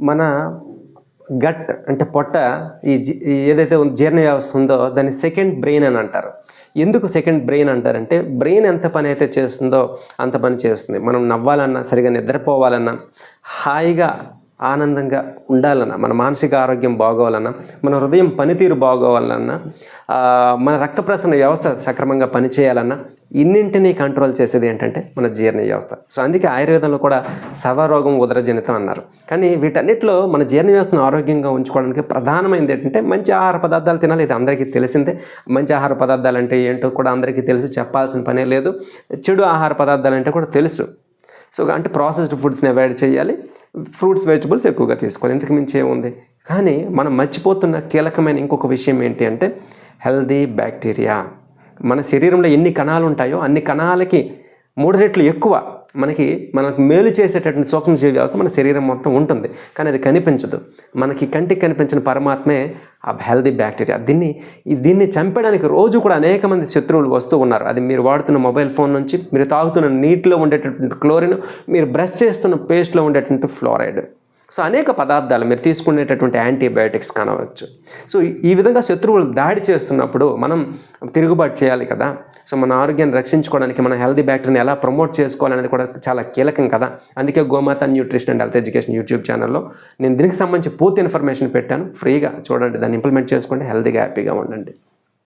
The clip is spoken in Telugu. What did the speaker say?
మన గట్ అంటే పొట్ట ఈ జీ- ఏదైతే జీర్ణ వ్యవస్థ ఉందో దాన్ని సెకండ్ బ్రెయిన్ అని అంటారు. ఎందుకు సెకండ్ బ్రెయిన్ అంటారంటే బ్రెయిన్ ఎంత పని అయితే చేస్తుందో అంత పని చేస్తుంది. మనం నవ్వాలన్నా సరిగా నిద్రపోవాలన్నా హాయిగా ఆనందంగా ఉండాలన్నా మన మానసిక ఆరోగ్యం బాగోవాలన్నా మన హృదయం పనితీరు బాగోవాలన్నా మన రక్త ప్రసరణ వ్యవస్థ సక్రమంగా పనిచేయాలన్నా ఇన్నింటినీ కంట్రోల్ చేసేది ఏంటంటే మన జీర్ణ వ్యవస్థ. సో అందుకే ఆయుర్వేదంలో కూడా సర్వరోగం ఉదరజనితం అన్నారు. కానీ వీటన్నిటిలో మన జీర్ణ వ్యవస్థను ఆరోగ్యంగా ఉంచుకోవడానికి ప్రధానమైనది ఏంటంటే మంచి ఆహార పదార్థాలు తినాలి. ఇది అందరికీ తెలిసిందే. మంచి ఆహార పదార్థాలు అంటే ఏంటో కూడా అందరికీ తెలుసు. చెప్పాల్సిన పనే లేదు. చెడు ఆహార పదార్థాలు అంటే కూడా తెలుసు. సో అంటే ప్రాసెస్డ్ ఫుడ్స్ని అవాయిడ్ చేయాలి. ఫ్రూట్స్ వెజిటబుల్స్ ఎక్కువగా తీసుకోవాలి. ఇంతకు మించి ఏముంది? కానీ మనం మర్చిపోతున్న కీలకమైన ఇంకొక విషయం ఏంటి అంటే హెల్దీ బ్యాక్టీరియా మన శరీరంలో ఎన్ని కణాలు ఉంటాయో అన్ని కణాలకి మూడు రెట్లు ఎక్కువ మనకి మనకు మేలు చేసేటటువంటి సూక్ష్మజీవి వ్యవస్థ మన శరీరం మొత్తం ఉంటుంది. కానీ అది కనిపించదు. మనకి కంటికి కనిపించిన పరమాత్మే ఆ హెల్దీ బ్యాక్టీరియా. దీన్ని దీన్ని చంపడానికి రోజు కూడా అనేక మంది శత్రువులు వస్తూ ఉన్నారు. అది మీరు వాడుతున్న మొబైల్ ఫోన్ నుంచి మీరు తాగుతున్న నీటిలో ఉండేటటువంటి క్లోరిన్ మీరు బ్రష్ చేస్తున్న పేస్ట్లో ఉండేటటువంటి ఫ్లోరైడ్. సో అనేక పదార్థాలు మీరు తీసుకునేటటువంటి యాంటీబయాటిక్స్ కానవచ్చు. సో ఈ- విధంగా శత్రువులు దాడి చేస్తున్నప్పుడు మనం తిరుగుబాటు చేయాలి కదా. సో మన ఆరోగ్యాన్ని రక్షించుకోవడానికి మన హెల్దీ బ్యాక్టీరియాని ఎలా ప్రమోట్ చేసుకోవాలనేది కూడా చాలా కీలకం కదా. అందుకే Gomata nutrition and health education YouTube ఛానల్లో నేను దీనికి సంబంధించి పూర్తి ఇన్ఫర్మేషన్ పెట్టాను. ఫ్రీగా చూడండి దాన్ని ఇంప్లిమెంట్ చేసుకోండి హెల్దీగా హ్యాపీగా ఉండండి.